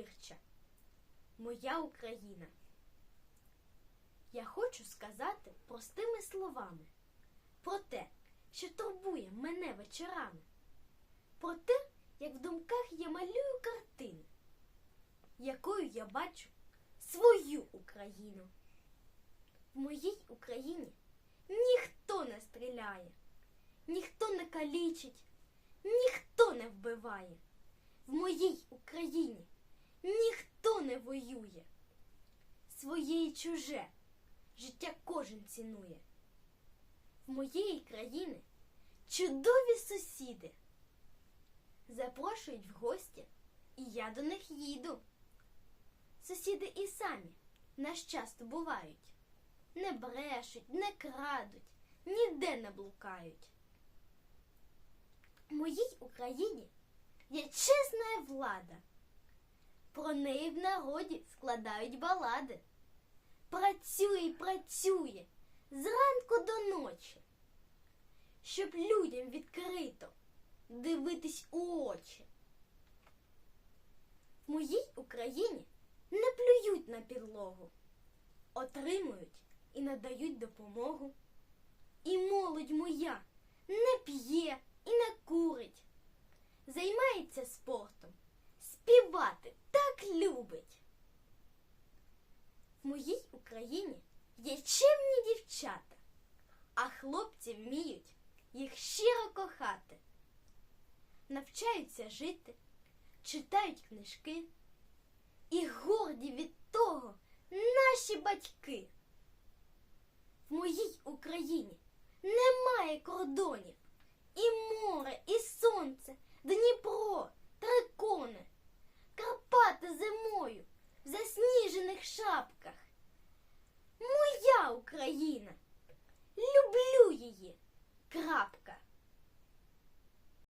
твірча. Моя Україна. Я хочу сказати простими словами про те, що турбує мене вечорами, про те, як в думках я малюю картини, якою я бачу свою Україну. В моїй Україні ніхто не стріляє, ніхто не калічить, ніхто не вбиває. В моїй Україні ніхто не воює. Своє і чуже життя кожен цінує. В моєї країни чудові сусіди. Запрошують в гості, і я до них їду. Сусіди і самі нас часто бувають. Не брешуть, не крадуть, ніде не блукають. В моїй Україні є чесна влада. Про неї в народі складають балади. Працює працює зранку до ночі, щоб людям відкрито дивитись у очі. В моїй Україні не плюють на підлогу, отримують і надають допомогу. І молодь моя не п'є і не любить. В моїй Україні є чимні дівчата, а хлопці вміють їх щиро кохати, навчаються жити, читають книжки і горді від того наші батьки. В моїй Україні немає кордонів. Україна! Люблю